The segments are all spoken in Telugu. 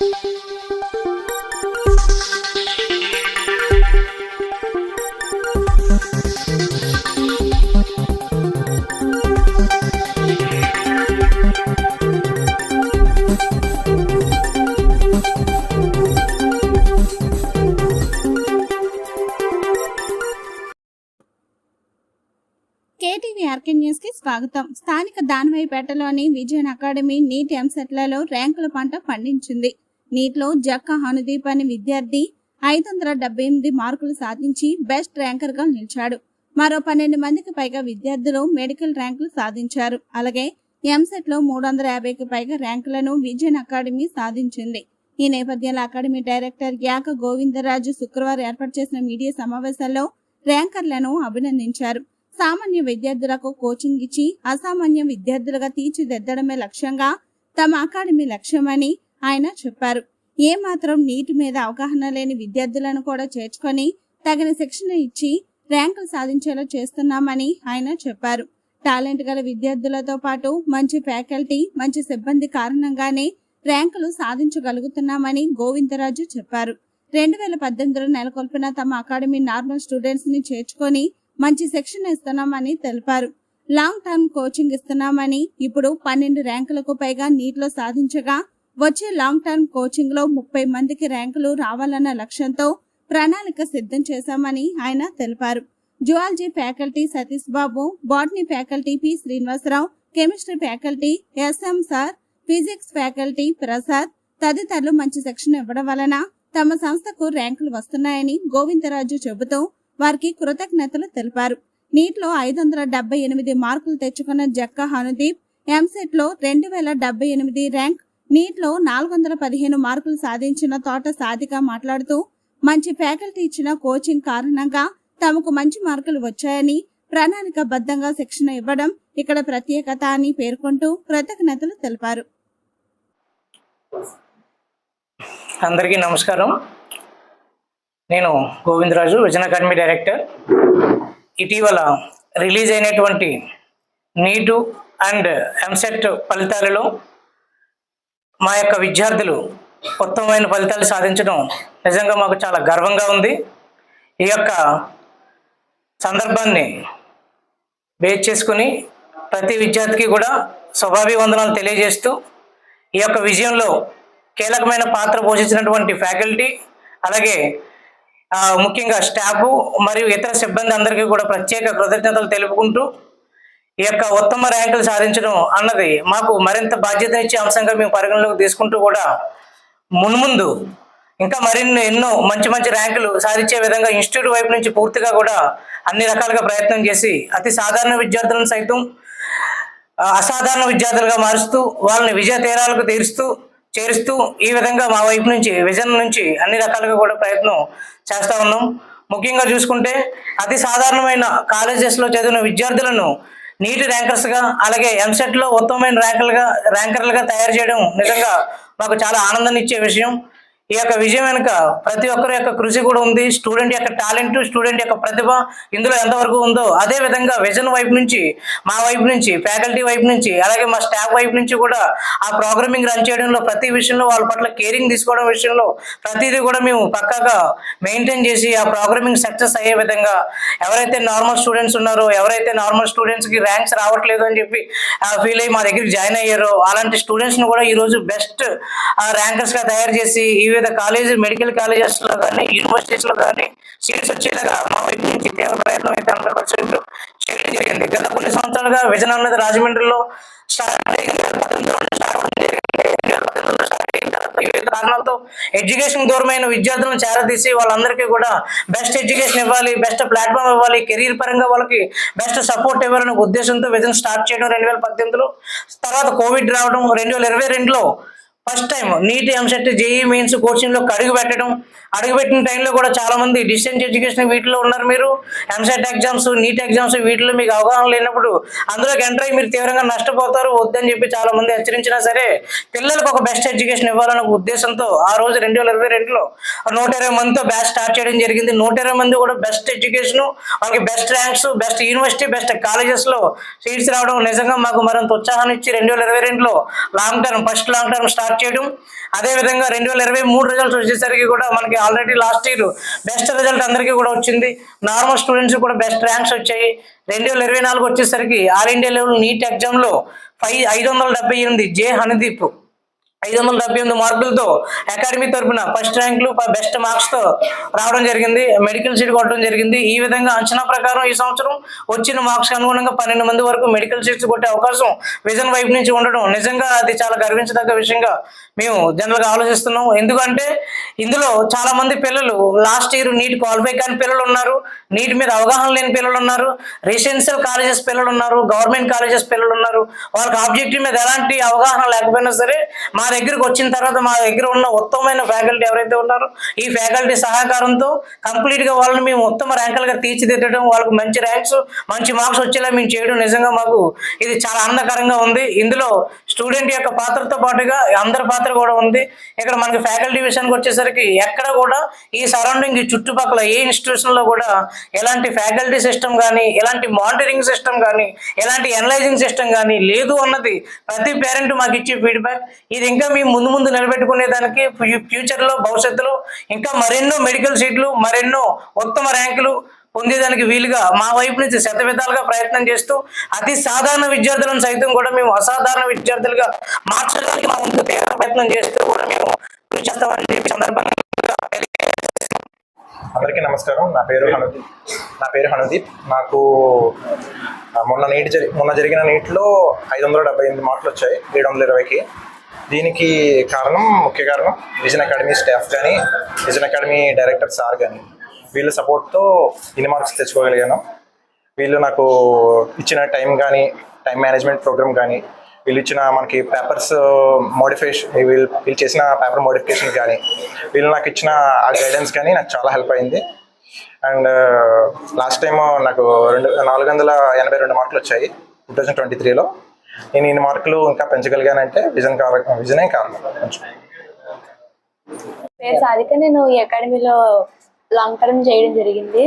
కేటీవీ ఆర్కే న్యూస్కి స్వాగతం. స్థానిక దానవాయిపేటలోని విజయన్ అకాడమీ నీట్ ఎంసెట్లలో ర్యాంకుల పంట పండించింది. నీట్లో జక్క హనుదీప్ అనే విద్యార్థి ఐదు వందల డెబ్బై ఎనిమిది మార్కులు సాధించి బెస్ట్ ర్యాంకర్గా నిలిచాడు. మరో పన్నెండు మందికి పైగా విద్యార్థులు మెడికల్ ర్యాంకులు సాధించారు. అలాగే ఎంసెట్లో మూడు వందల యాభైకి పైగా ర్యాంకులను విజయన్ అకాడమీ సాధించింది. ఈ నేపథ్యంలో అకాడమీ డైరెక్టర్ యాక గోవిందరాజు శుక్రవారం ఏర్పాటు చేసిన మీడియా సమావేశంలో ర్యాంకర్లను అభినందించారు. సామాన్య విద్యార్థులకు కోచింగ్ ఇచ్చి అసామాన్య విద్యార్థులుగా తీర్చిదిద్దడమే లక్ష్యంగా తమ అకాడమీ లక్ష్యమని ఆయన చెప్పారు. ఏ మాత్రం నీటి మీద అవగాహన లేని విద్యార్థులను కూడా చేర్చుకొని తగిన శిక్షణ ఇచ్చి ర్యాంకులు సాధించేలా చేస్తున్నామని ఆయన చెప్పారు. టాలెంట్ గల విద్యార్థులతో పాటు మంచి ఫ్యాకల్టీ మంచి సిబ్బంది కారణంగానే ర్యాంకులు సాధించగలుగుతున్నామని గోవిందరాజు చెప్పారు. రెండు వేల పద్దెనిమిదిలో నెలకొల్పిన తమ అకాడమీ నార్మల్ స్టూడెంట్స్ని చేర్చుకొని మంచి శిక్షణ ఇస్తున్నామని తెలిపారు. లాంగ్ టర్మ్ కోచింగ్ ఇస్తున్నామని ఇప్పుడు పన్నెండు ర్యాంకులకు పైగా నీటిలో సాధించగా వచ్చే లాంగ్ టర్మ్ కోచింగ్లో ముప్పై మందికి ర్యాంకులు రావాలన్న లక్ష్యంతో ప్రణాళిక సిద్ధం చేశామని ఆయన తెలిపారు. Zoology faculty Satish Babu botany faculty P Srinivasarao chemistry faculty SM sir physics faculty Prasad తదితరులు మంచి శిక్షణ ఇవ్వడం వలన తమ సంస్థకు ర్యాంకులు వస్తున్నాయని గోవిందరాజు చెబుతూ వారికి కృతజ్ఞతలు తెలిపారు. నీట్లో ఐదు వందల డెబ్బై ఎనిమిది మార్కులు తెచ్చుకున్న జక్క హనుదీప్ ఎంసెట్లో రెండు వేల డెబ్బై ఎనిమిది ర్యాంక్ నీట్లో నాలుగు వందల పదిహేను మార్కులు సాధించిన తోట సాధిక మాట్లాడుతూ మంచి ఫ్యాకల్టీ ఇచ్చిన కోచింగ్ కారణంగా తమకు మంచి మార్కులు వచ్చాయని ప్రణాళికబద్ధంగా శిక్షణ ఇవ్వడం ఇక్కడ ప్రత్యేకత అని పేర్కొంటూ కృతజ్ఞతలు తెలిపారు. అందరికీ నమస్కారం. నేను గోవిందరాజు విజన్ అకాడమీ డైరెక్టర్. ఇటీవల రిలీజ్ అయినటువంటి నీటు అండ్ ఎంసెట్ ఫలితాలలో మా యొక్క విద్యార్థులు ఉత్తమమైన ఫలితాలు సాధించడం నిజంగా మాకు చాలా గర్వంగా ఉంది. ఈ యొక్క సందర్భాన్ని బేస్ చేసుకుని ప్రతి విద్యార్థికి కూడా శుభాభివందనాలు తెలియజేస్తూ ఈ యొక్క విజయంలో కీలకమైన పాత్ర పోషించినటువంటి ఫ్యాకల్టీ అలాగే ముఖ్యంగా స్టాఫ్ మరియు ఇతర సిబ్బంది అందరికీ కూడా ప్రత్యేక కృతజ్ఞతలు తెలుపుకుంటూ ఈ యొక్క ఉత్తమ ర్యాంకులు సాధించడం అన్నది మాకు మరింత బాధ్యతనిచ్చే అంశంగా మేము పరిగణలోకి తీసుకుంటూ కూడా మున్ముందు ఇంకా మరిన్ని ఎన్నో మంచి మంచి ర్యాంకులు సాధించే విధంగా ఇన్స్టిట్యూట్ వైపు నుంచి పూర్తిగా కూడా అన్ని రకాలుగా ప్రయత్నం చేసి అతి సాధారణ విద్యార్థులను సైతం అసాధారణ విద్యార్థులుగా మారుస్తూ వాళ్ళని విజయ తీరాలకు తీరుస్తూ చేరుస్తూ ఈ విధంగా మా వైపు నుంచి విజన్ నుంచి అన్ని రకాలుగా కూడా ప్రయత్నం చేస్తూ ఉన్నాం. ముఖ్యంగా చూసుకుంటే అతి సాధారణమైన కాలేజెస్లో చదివిన విద్యార్థులను నీటి ర్యాంకర్స్గా అలాగే ఎంసెట్లో ఉత్తమమైన ర్యాంకర్లుగా ర్యాంకర్లుగా తయారు చేయడం నిజంగా మాకు చాలా ఆనందాన్ని ఇచ్చే విషయం. ఈ యొక్క విజయం వెనుక ప్రతి ఒక్కరి యొక్క కృషి కూడా ఉంది. స్టూడెంట్ యొక్క టాలెంట్ స్టూడెంట్ యొక్క ప్రతిభ ఇందులో ఎంతవరకు ఉందో అదే విధంగా విజన్ వైపు నుంచి మా వైపు నుంచి ఫ్యాకల్టీ వైపు నుంచి అలాగే మా స్టాఫ్ వైపు నుంచి కూడా ఆ ప్రోగ్రామింగ్ రన్ చేయడంలో ప్రతి విషయంలో వాళ్ళ పట్ల కేరింగ్ తీసుకోవడం విషయంలో ప్రతిదీ కూడా మేము పక్కాగా మెయింటైన్ చేసి ఆ ప్రోగ్రామింగ్ సక్సెస్ అయ్యే విధంగా ఎవరైతే నార్మల్ స్టూడెంట్స్ ఉన్నారో ఎవరైతే నార్మల్ స్టూడెంట్స్కి ర్యాంక్స్ రావట్లేదు అని చెప్పి ఫీల్ అయ్యి మా దగ్గరికి జాయిన్ అయ్యారో అలాంటి స్టూడెంట్స్ని కూడా ఈ రోజు బెస్ట్ ర్యాంకర్స్గా తయారు చేసి వివిధ కాలేజ్ మెడికల్ కాలేజెస్లో కానీ యూనివర్సిటీస్లో కానీ సీట్స్ వచ్చేలాగా మా వైపు నుంచి తీవ్ర ప్రయత్నం అయితే అందరూ పరిచయంలో చేయడం జరిగింది. గత కొన్ని సంవత్సరాలుగా విజయనగరం రాజమండ్రిలో కారణాలతో ఎడ్యుకేషన్ దూరమైన విద్యార్థులను చేరదీసి వాళ్ళందరికీ కూడా బెస్ట్ ఎడ్యుకేషన్ ఇవ్వాలి బెస్ట్ ప్లాట్ఫామ్ ఇవ్వాలి కెరీర్ పరంగా వాళ్ళకి బెస్ట్ సపోర్ట్ ఇవ్వాలనే ఉద్దేశంతో విజన్ స్టార్ట్ చేయడం రెండు వేల పద్దెనిమిదిలో. తర్వాత కోవిడ్ రావడం రెండు వేల ఇరవై రెండులో first time NEET EAMCET JEE mains కోచింగ్లో అడుగు పెట్టడం అడుగుపెట్టిన టైంలో కూడా చాలా మంది డిస్టెన్స్ ఎడ్యుకేషన్ వీటిలో ఉన్నారు మీరు. ఎంసెట్ ఎగ్జామ్స్ నీట్ ఎగ్జామ్స్ వీటిలో మీకు అవగాహన లేనప్పుడు అందులోకి ఎంటర్ అయ్యి మీరు తీవ్రంగా నష్టపోతారు. వద్దని చెప్పి చాలా మంది హెచ్చరించినా సరే పిల్లలకు ఒక బెస్ట్ ఎడ్యుకేషన్ ఇవ్వాలనే ఉద్దేశంతో ఆ రోజు రెండు వేల ఇరవై రెండులో నూట ఇరవై మందితో బ్యాచ్ స్టార్ట్ చేయడం జరిగింది. నూట ఇరవై మంది కూడా బెస్ట్ ఎడ్యుకేషన్ వాళ్ళకి best ranks best university best కాలేజెస్లో సీట్స్ రావడం నిజంగా మాకు మరింత ఉత్సాహాన్ని ఇచ్చి రెండు వేల ఇరవై రెండులో long term first long term start start చేయడం. అదే విధంగా రెండు వేల ఇరవై మూడు రిజల్ట్స్ వచ్చేసరికి కూడా మనకి already last year best result అందరికీ కూడా వచ్చింది. నార్మల్ స్టూడెంట్స్ కూడా బెస్ట్ ర్యాంక్స్ వచ్చాయి. రెండు వేల ఇరవై నాలుగు వచ్చేసరికి ఆల్ ఇండియా లెవెల్ నీట్ ఎగ్జామ్లో ఫైవ్ ఐదు వందల డెబ్బై ఎనిమిది జే హనిదీప్ ఐదు వందల డెబ్బై ఎనిమిది మార్కులతో అకాడమీ తరఫున ఫస్ట్ ర్యాంకులు బెస్ట్ మార్క్స్తో రావడం జరిగింది. మెడికల్ సీట్ కొట్టడం జరిగింది. ఈ విధంగా అంచనా ప్రకారం ఈ సంవత్సరం వచ్చిన మార్క్స్ అనుగుణంగా పన్నెండు మంది వరకు మెడికల్ సీట్స్ కొట్టే అవకాశం విజన్ వైపు నుంచి ఉండడం నిజంగా అది చాలా గర్వించదగ్గ విషయంగా మేము జనరల్గా ఆలోచిస్తున్నాం. ఎందుకంటే ఇందులో చాలా మంది పిల్లలు లాస్ట్ ఇయర్ నీట్ క్వాలిఫై కాని పిల్లలు ఉన్నారు. నీట్ మీద అవగాహన లేని పిల్లలు ఉన్నారు. రెసిడెన్షియల్ కాలేజెస్ పిల్లలు ఉన్నారు. గవర్నమెంట్ కాలేజెస్ పిల్లలు ఉన్నారు. వాళ్ళకి ఆబ్జెక్టివ్ మీద ఎలాంటి అవగాహన లేకపోయినా సరే మా దగ్గరకు వచ్చిన తర్వాత మా దగ్గర ఉన్న ఉత్తమమైన ఫ్యాకల్టీ ఎవరైతే ఉన్నారో ఈ ఫ్యాకల్టీ సహకారంతో కంప్లీట్గా వాళ్ళని మేము ఉత్తమ ర్యాంకులుగా తీర్చిదిద్దడం వాళ్ళకి మంచి ర్యాంక్స్ మంచి మార్క్స్ వచ్చేలా మేము చేయడం నిజంగా మాకు ఇది చాలా ఆనందకరంగా ఉంది. ఇందులో స్టూడెంట్ యొక్క పాత్రతో పాటుగా అందరి పాత్ర కూడా ఉంది. ఇక్కడ మనకి ఫ్యాకల్టీ విషయానికి వచ్చేసరికి ఎక్కడ కూడా ఈ సరౌండింగ్ ఈ చుట్టుపక్కల ఏ ఇన్స్టిట్యూషన్లో కూడా ఎలాంటి ఫ్యాకల్టీ సిస్టమ్ కానీ ఎలాంటి మానిటరింగ్ సిస్టమ్ కానీ ఎలాంటి ఎనలైజింగ్ సిస్టమ్ కానీ లేదు అన్నది ప్రతి పేరెంట్ మాకు ఇచ్చే ఫీడ్బ్యాక్ ఇది ఇంకా మేము ముందు ముందు నిలబెట్టుకునే దానికి ఫ్యూచర్ భవిష్యత్తులో ఇంకా మరెన్నో మెడికల్ సీట్లు మరెన్నో ఉత్తమ ర్యాంకులు పొందేదానికి వీలుగా మా వైపు నుంచి శతవిధాలుగా ప్రయత్నం చేస్తూ అతి సాధారణ విద్యార్థులను సైతం కూడా మేము అసాధారణ విద్యార్థులుగా మార్చడానికి మా ముందు తీవ్ర ప్రయత్నం చేస్తూ కూడా మేము కృషి చేస్తామని చెప్పి సందర్భంగా అందరికీ నమస్కారం. నా పేరు హనుదీప్. నా పేరు హనుదీప్. నాకు మొన్న నీట్ జరి మొన్న జరిగిన నీటిలో ఐదు వందల డెబ్బై ఎనిమిది మార్కులు వచ్చాయి. ఏడు వందల ఇరవైకి. దీనికి కారణం ముఖ్య కారణం విజన్ అకాడమీ స్టాఫ్ కానీ విజన్ అకాడమీ డైరెక్టర్ సార్ కానీ వీళ్ళ సపోర్ట్తో ఇన్ని మార్క్స్ తెచ్చుకోగలిగాను. వీళ్ళు నాకు ఇచ్చిన టైం కానీ టైం మేనేజ్మెంట్ ప్రోగ్రామ్ కానీ వీళ్ళు ఇచ్చిన మనకి పేపర్స్ మోడిఫికేషన్ వీళ్ళు వీళ్ళు చేసిన పేపర్ మోడిఫికేషన్ కానీ వీళ్ళు నాకు ఇచ్చిన ఆ గైడెన్స్ కానీ నాకు చాలా హెల్ప్ అయింది. అండ్ uh, లాస్ట్ టైం నాకు రెండు నాలుగు వందల ఎనభై రెండు మార్కులు వచ్చాయి టూ థౌజండ్ ట్వంటీ త్రీలో. నేను ఇన్ని మార్కులు ఇంకా పెంచగలిగానంటే విజన్ కారణం విజనే కారణం. పేరు సాధిక నేను ఈ అకాడమీలో లాంగ్ టర్మ్ చేయడం జరిగింది.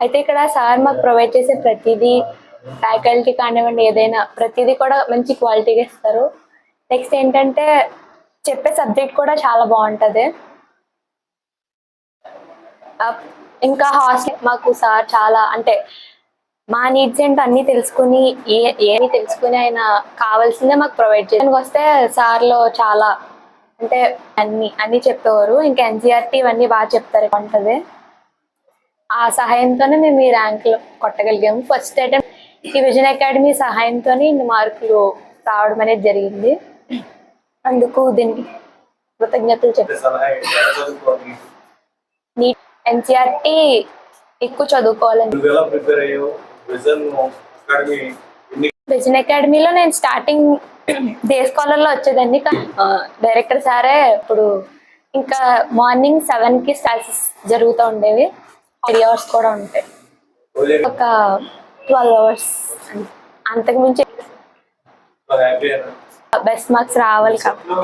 అయితే ఇక్కడ సార్ మాకు ప్రొవైడ్ చేసే ప్రతిదీ ఫ్యాకల్టీ కానివ్వండి ఏదైనా ప్రతిదీ కూడా మంచి క్వాలిటీగా ఇస్తారు. నెక్స్ట్ ఏంటంటే చెప్పే సబ్జెక్ట్ కూడా చాలా బాగుంటుంది. ఇంకా హాస్టల్ మాకు సార్ చాలా అంటే మా నీడ్స్ ఏంటో అన్ని తెలుసుకుని ఏ ఏమి తెలుసుకుని ఆయన కావాల్సిందే మాకు ప్రొవైడ్ చేయడానికి వస్తే సార్లో చాలా అంటే అన్ని అన్ని చెప్పేవారు. ఇంకా ఎన్సీఆర్టీ ఇవన్నీ బాగా చెప్తారు ఉంటది ఆ సహాయంతోనే మేము ఈ ర్యాంకులు కొట్టగలిగాము. ఫస్ట్ అటెంప్ట్ ఈ విజన్ అకాడమీ సహాయంతోనే ఇన్ని మార్కులు రావడం అనేది జరిగింది. అందుకు దీనికి కృతజ్ఞతలు చెప్తాను నీట్ ఎన్సీఆర్టీ ఎక్కువ చదువుకోవాలని. విజన్ అకాడమీలో నేను స్టార్టింగ్ డే స్కాలర్లో వచ్చేదాన్ని డైరెక్టర్ సారే ఇప్పుడు ఇంకా మార్నింగ్ సెవెన్కి క్లాసెస్ జరుగుతూ ఉండేవి. త్రీ అవర్స్ కూడా ఉంటాయి. ఒక ట్వెల్వ్ అవర్స్ అంతకు మించి హ్యాపీ అయినా బెస్ట్ మార్క్స్ రావాలి కాబట్టి.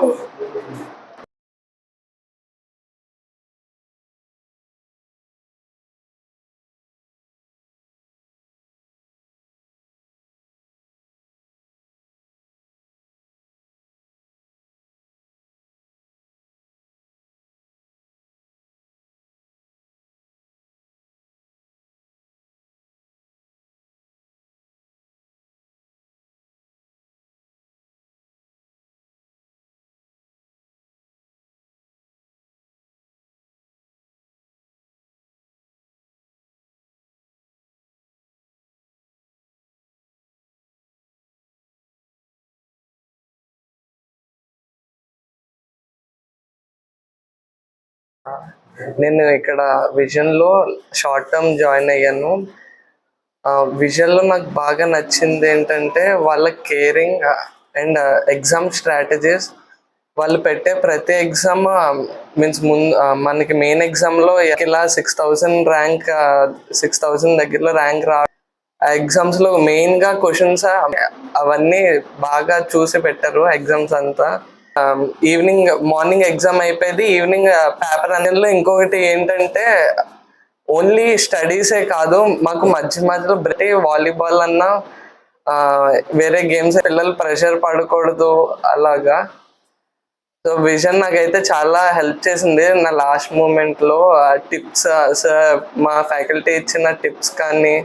నేను ఇక్కడ విజన్లో షార్ట్ టర్మ్ జాయిన్ అయ్యాను. విజన్లో నాకు బాగా నచ్చింది ఏంటంటే వాళ్ళ కేరింగ్ అండ్ ఎగ్జామ్ స్ట్రాటజీస్. వాళ్ళు పెట్టే ప్రతి ఎగ్జామ్ మీన్స్ ముందు మనకి మెయిన్ ఎగ్జామ్లో ఇలా six thousand rank six thousand దగ్గరలో ర్యాంక్ రా ఆ మెయిన్గా క్వశ్చన్స్ అవన్నీ బాగా చూసి పెట్టారు ఎగ్జామ్స్ అంతా. ఈవినింగ్ మార్నింగ్ ఎగ్జామ్ అయిపోయింది. ఈవినింగ్ పేపర్ అనేది ఇంకొకటి ఏంటంటే ఓన్లీ స్టడీసే కాదు మాకు మధ్య మధ్యలో ప్రతి వాలీబాల్ అన్నా uh, వేరే గేమ్స్ పిల్లలు ప్రెషర్ పడకూడదు అలాగా. సో విజన్ నాకైతే చాలా హెల్ప్ చేసింది. నా లాస్ట్ మూమెంట్లో టిప్స్ సార్ మా ఫ్యాకల్టీ ఇచ్చిన టిప్స్ కానీ